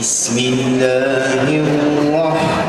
Bismillahirrahmanirrahim.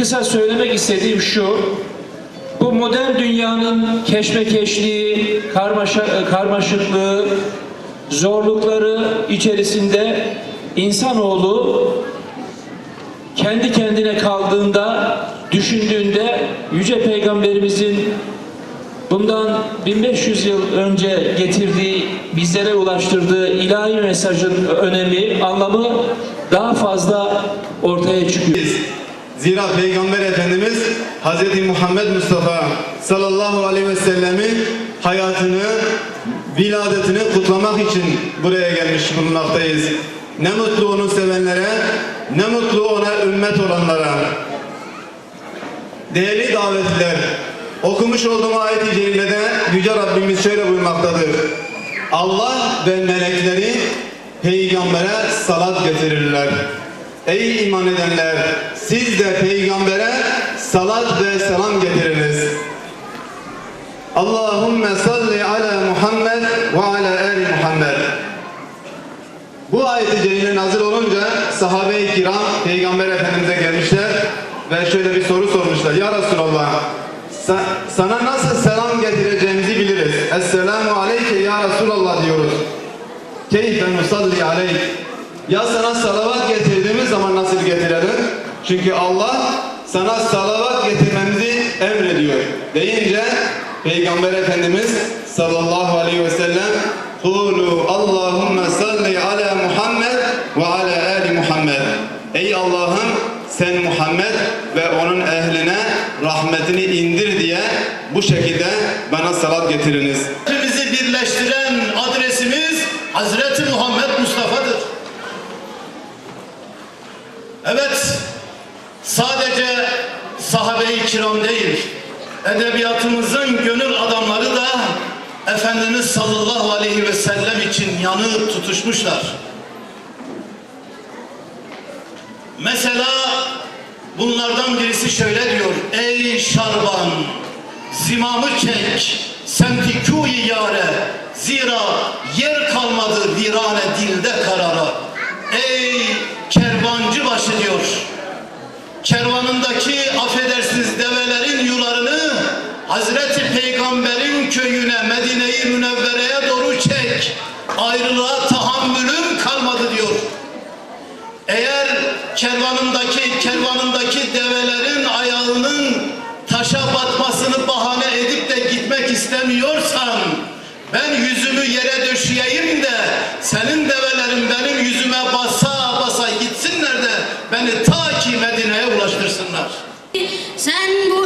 Kısa söylemek istediğim şu, bu modern dünyanın keşmekeşliği, karmaşa, karmaşıklığı, zorlukları içerisinde insanoğlu kendi kendine kaldığında, düşündüğünde Yüce Peygamberimizin bundan 1500 yıl önce getirdiği, bizlere ulaştırdığı ilahi mesajın önemi, anlamı daha fazla ortaya çıkıyor. Zira Peygamber Efendimiz Hz. Muhammed Mustafa sallallahu aleyhi ve sellemin hayatını, kutlamak için buraya gelmiş bulunmaktayız. Ne mutlu onu sevenlere, ne mutlu ona ümmet olanlara. Değerli davetliler, okumuş olduğum ayet-i cerimede Yüce Rabbimiz şöyle buyurmaktadır. Allah ve melekleri peygambere salat getirirler. Ey iman edenler! Siz de peygambere salat ve selam getiriniz. Allahümme salli ala Muhammed ve ala ali Muhammed. Bu ayet-i celile nazil olunca sahabe-i kiram Peygamber Efendimiz'e gelmişler ve şöyle bir soru sormuşlar. Ya Resulallah sa- sana nasıl selam getireceğimizi biliriz. Esselamu aleyke ya Resulallah diyoruz. Keyfe nusalli aleyk. Ya sana salavat getirdiğimiz zaman nasıl getirelim? Çünkü Allah sana salavat getirmemizi emrediyor. Deyince Peygamber Efendimiz sallallahu aleyhi ve sellem Kulu Allahümme salli ala Muhammed ve ala ali Muhammed. Ey Allah'ım sen Muhammed ve onun ehline rahmetini indir diye bu şekilde bana salat getiriniz. Bizi birleştiren adresimiz Hazreti Muhammed Mustafa'dır. Evet, sadece sahabe-i kiram değil, edebiyatımızın gönül adamları da Efendimiz sallallahu aleyhi ve sellem için yanıp tutuşmuşlar. Mesela bunlardan birisi şöyle diyor. Ey şarban, zimamı çek, semti kûyi yare. Zira yer kalmadı virane dilde karara. Ey Medine-i Münevvere'ye doğru çek. Ayrılığa tahammülüm kalmadı diyor. Eğer kervanındaki kervanındaki develerin ayağının taşa batmasını bahane edip de gitmek istemiyorsan ben yüzümü yere döşeyeyim de senin develerin benim yüzüme basa basa gitsinler de beni ta ki Medine'ye ulaştırsınlar. Sen bu